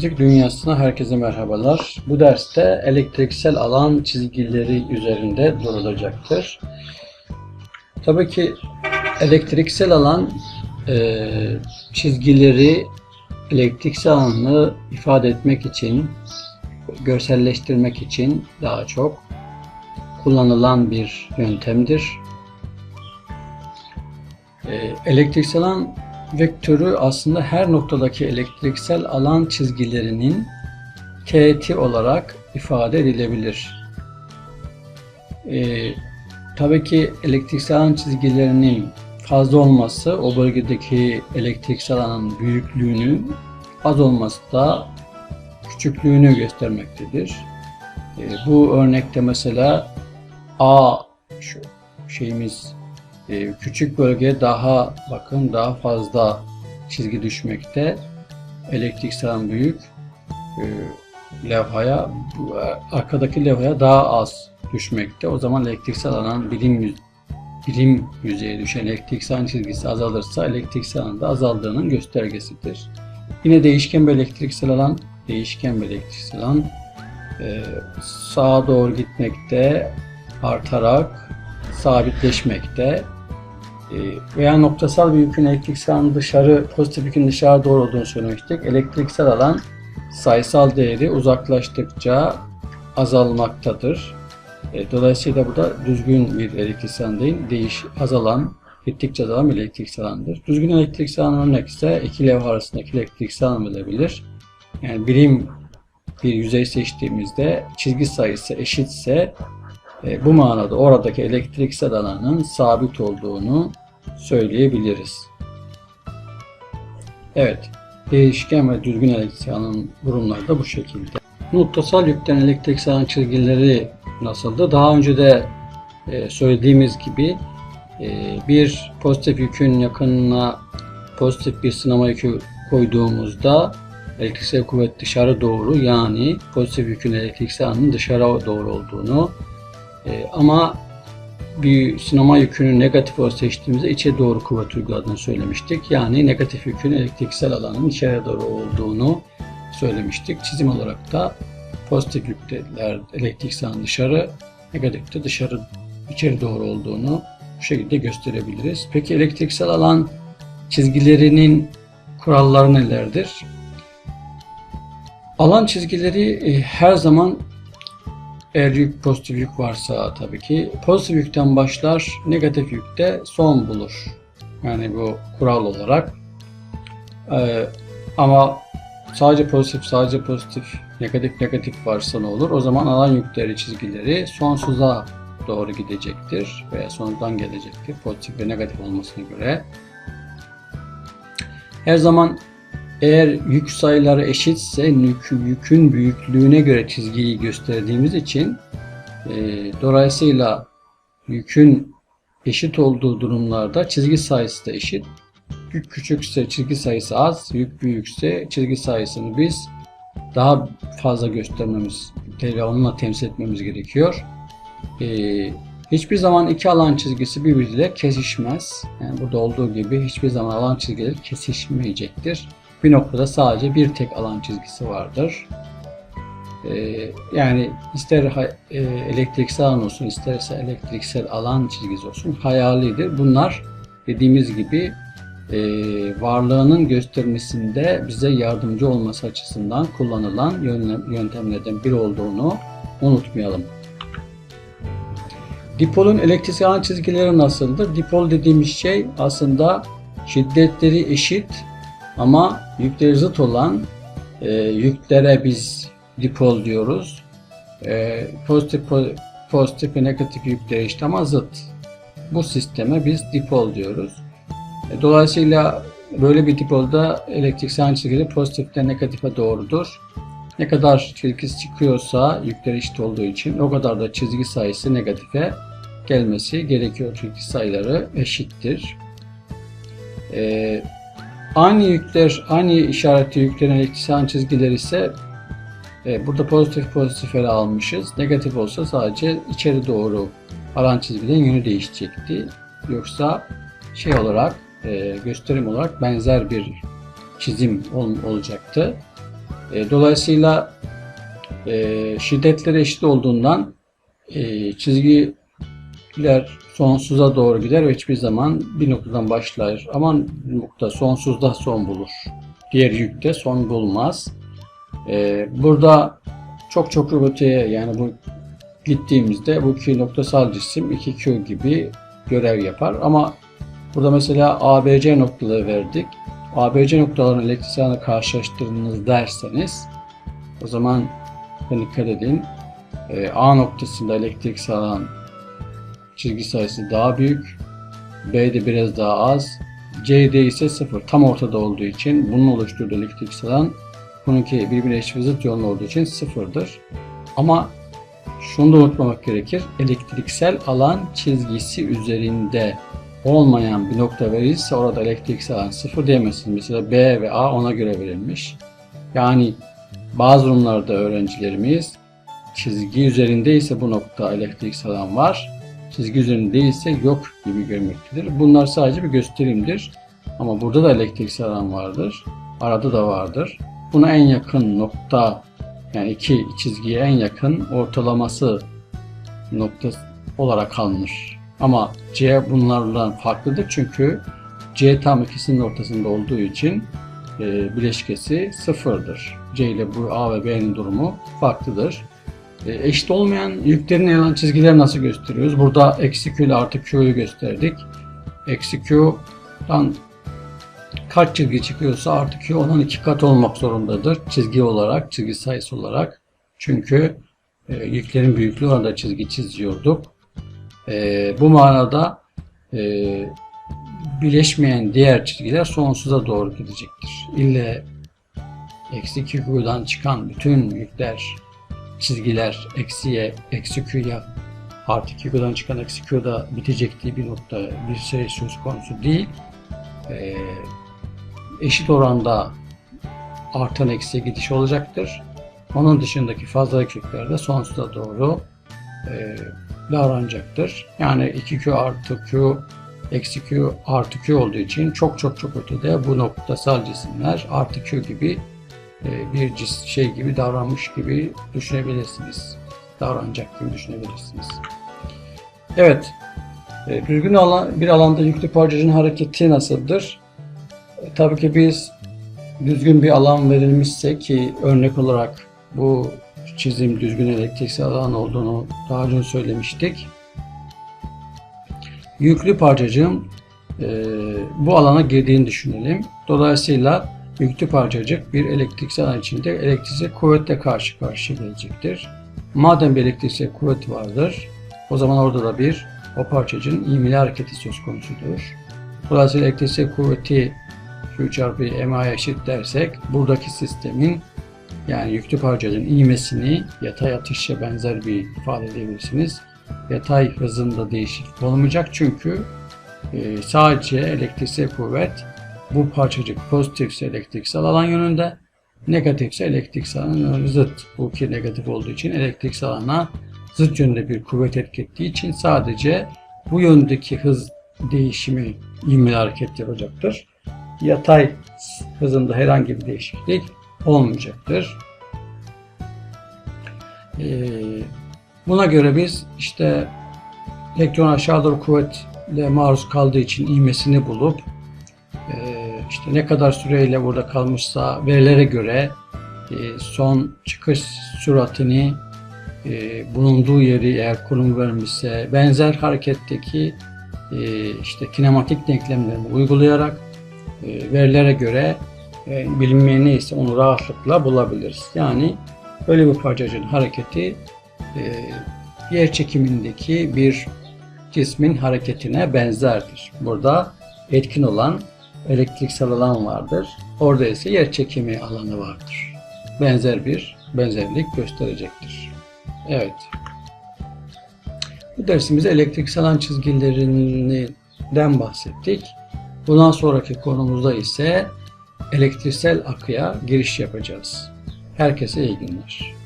Fizik dünyasına herkese merhabalar. Bu derste elektriksel alan çizgileri üzerinde durulacaktır. Tabii ki elektriksel alan e, çizgileri elektriksel alanı ifade etmek için, görselleştirmek için daha çok kullanılan bir yöntemdir. E, elektriksel alan vektörü aslında her noktadaki elektriksel alan çizgilerinin teğeti olarak ifade edilebilir. Ee, tabii ki elektriksel alan çizgilerinin fazla olması o bölgedeki elektriksel alanın büyüklüğünü, az olması da küçüklüğünü göstermektedir. Ee, bu örnekte mesela A şu şeyimiz e, küçük bölge daha bakın daha fazla çizgi düşmekte. Elektriksel büyük. E, levhaya arkadaki levhaya daha az düşmekte. O zaman elektriksel alan birim yüz, birim yüzeye düşen elektriksel çizgisi azalırsa elektriksel alan azaldığının göstergesidir. Yine değişken bir elektriksel alan değişken bir elektriksel alan e, sağa doğru gitmekte artarak sabitleşmekte veya noktasal bir yükün elektriksel dışarı, pozitif yükün dışarı doğru olduğunu söylemiştik. Elektriksel alan sayısal değeri uzaklaştıkça azalmaktadır. E, dolayısıyla bu da düzgün bir elektriksel alan değil, değiş, azalan, gittikçe azalan bir elektriksel alandır. Düzgün elektriksel alan örnek ise iki levha arasındaki elektriksel alan verilebilir. Yani birim bir yüzey seçtiğimizde çizgi sayısı eşitse e, bu manada oradaki elektriksel alanın sabit olduğunu söyleyebiliriz. Evet, değişken ve düzgün elektriksel alan durumları da bu şekilde. Noktasal yükten elektriksel alan çizgileri nasıldı? Daha önce de e, söylediğimiz gibi e, bir pozitif yükün yakınına pozitif bir sınama yükü koyduğumuzda elektriksel kuvvet dışarı doğru yani pozitif yükün elektriksel alanın dışarı doğru olduğunu e, ama bir sinema yükünü negatif olarak seçtiğimizde içe doğru kuvvet uyguladığını söylemiştik. Yani negatif yükün elektriksel alanın içeri doğru olduğunu söylemiştik. Çizim olarak da pozitif yükler elektriksel dışarı, negatifte dışarı içeri doğru olduğunu bu şekilde gösterebiliriz. Peki elektriksel alan çizgilerinin kuralları nelerdir? Alan çizgileri e, her zaman eğer yük pozitif yük varsa tabii ki pozitif yükten başlar, negatif yükte son bulur. Yani bu kural olarak. Ee, ama sadece pozitif, sadece pozitif, negatif, negatif varsa ne olur? O zaman alan yükleri, çizgileri sonsuza doğru gidecektir veya sonradan gelecektir. Pozitif ve negatif olmasına göre. Her zaman eğer yük sayıları eşitse yük, yükün büyüklüğüne göre çizgiyi gösterdiğimiz için e, dolayısıyla yükün eşit olduğu durumlarda çizgi sayısı da eşit. Yük küçükse çizgi sayısı az, yük büyükse çizgi sayısını biz daha fazla göstermemiz ve onunla temsil etmemiz gerekiyor. Ee, hiçbir zaman iki alan çizgisi birbiriyle kesişmez. Yani burada olduğu gibi hiçbir zaman alan çizgileri kesişmeyecektir bir noktada sadece bir tek alan çizgisi vardır. Ee, yani ister e, elektriksel alan olsun isterse elektriksel alan çizgisi olsun hayalidir. Bunlar dediğimiz gibi e, varlığının göstermesinde bize yardımcı olması açısından kullanılan yöntemlerden biri olduğunu unutmayalım. Dipolun elektriksel alan çizgileri nasıldır? Dipol dediğimiz şey aslında şiddetleri eşit ama yükleri zıt olan e, yüklere biz dipol diyoruz. E, pozitif pozitif ve negatif yükleri işte ama zıt. Bu sisteme biz dipol diyoruz. E, dolayısıyla böyle bir dipolda elektriksel çizgileri pozitiften negatife doğrudur. Ne kadar çizgisi çıkıyorsa yükler eşit olduğu için o kadar da çizgi sayısı negatife gelmesi gerekiyor. Çünkü sayıları eşittir. Ee, Aynı yükler, aynı işaretli yüklerin elektriksel çizgiler ise e, burada pozitif pozitif ele almışız. Negatif olsa sadece içeri doğru alan çizgilerin yönü değişecekti. Yoksa şey olarak e, gösterim olarak benzer bir çizim ol, olacaktı. E, dolayısıyla e, şiddetleri eşit olduğundan e, çizgiler sonsuza doğru gider ve hiçbir zaman bir noktadan başlar. Ama nokta sonsuzda son bulur. Diğer yükte son bulmaz. E, burada çok çok öteye yani bu gittiğimizde bu iki noktasal cisim 2Q gibi görev yapar. Ama burada mesela ABC noktaları verdik. ABC noktaların elektrik alanı karşılaştırdınız derseniz o zaman dikkat edin. Ee, A noktasında elektrik alan çizgi sayısı daha büyük. B'de biraz daha az. C'de ise sıfır. Tam ortada olduğu için bunun oluşturduğu elektrik alan bununki birbirine eşit zıt yönlü olduğu için sıfırdır. Ama şunu da unutmamak gerekir. Elektriksel alan çizgisi üzerinde olmayan bir nokta verilirse orada elektriksel alan sıfır diyemezsiniz. Mesela B ve A ona göre verilmiş. Yani bazı durumlarda öğrencilerimiz çizgi üzerinde ise bu nokta elektriksel alan var. Çizgi üzerinde değilse yok gibi görmektedir. Bunlar sadece bir gösterimdir. Ama burada da elektriksel alan vardır. Arada da vardır. Buna en yakın nokta yani iki çizgiye en yakın ortalaması nokta olarak alınır. Ama C bunlardan farklıdır çünkü C tam ikisinin ortasında olduğu için e, bileşkesi sıfırdır. C ile bu A ve B'nin durumu farklıdır. E, eşit olmayan yüklerin alan çizgileri nasıl gösteriyoruz? Burada eksi Q ile artı Q'yu gösterdik. Eksi Q'dan kaç çizgi çıkıyorsa artı Q onun iki kat olmak zorundadır. Çizgi olarak, çizgi sayısı olarak. Çünkü e, yüklerin büyüklüğü orada çizgi çiziyorduk. E, bu manada e, birleşmeyen diğer çizgiler sonsuza doğru gidecektir. İlle eksi Q'dan çıkan bütün yükler, çizgiler eksiye, eksi Q'ya artı Q'dan çıkan eksi Q'da bitecektiği bir nokta bir şey söz konusu değil. E, eşit oranda artan eksiye gidiş olacaktır. Onun dışındaki fazla yükler de sonsuza doğru e, davranacaktır. Yani 2Q artı Q eksi Q artı Q olduğu için çok çok çok ötede bu noktasal cisimler artı Q gibi bir cis şey gibi davranmış gibi düşünebilirsiniz. Davranacak gibi düşünebilirsiniz. Evet. E, düzgün alan, bir alanda yüklü parçacığın hareketi nasıldır? E, tabii ki biz düzgün bir alan verilmişse ki örnek olarak bu çizim düzgün elektriksel alan olduğunu daha önce söylemiştik. Yüklü parçacığın e, bu alana girdiğini düşünelim. Dolayısıyla yüklü parçacık bir elektriksel alan içinde elektriksel kuvvetle karşı karşıya gelecektir. Madem bir elektriksel kuvvet vardır, o zaman orada da bir o parçacığın ivmeli hareketi söz konusudur. Dolayısıyla elektriksel kuvveti Q çarpı MA eşit dersek buradaki sistemin yani yüklü parçacığın ivmesini yatay atışa benzer bir ifade edebilirsiniz. Yatay hızında değişiklik olmayacak çünkü e, sadece elektriksel kuvvet bu parçacık pozitifse elektriksel alan yönünde, negatifse elektriksel alan zıt. Bu ki negatif olduğu için elektriksel alana zıt yönde bir kuvvet etki için sadece bu yöndeki hız değişimi ivmeli hareket yapacaktır. Yatay hızında herhangi bir değişiklik olmayacaktır. Ee, buna göre biz işte elektron aşağı doğru kuvvetle maruz kaldığı için ivmesini bulup e, işte ne kadar süreyle burada kalmışsa verilere göre e, son çıkış süratini e, bulunduğu yeri eğer konum vermişse benzer hareketteki işte kinematik denklemlerini uygulayarak verilere göre e, bilinmeyen neyse onu rahatlıkla bulabiliriz. Yani böyle bir parçacığın hareketi e, yer çekimindeki bir cismin hareketine benzerdir. Burada etkin olan elektriksel alan vardır. Orada ise yer çekimi alanı vardır. Benzer bir benzerlik gösterecektir. Evet. Bu dersimizde elektriksel alan çizgilerinden bahsettik. Bundan sonraki konumuzda ise elektriksel akıya giriş yapacağız. Herkese iyi günler.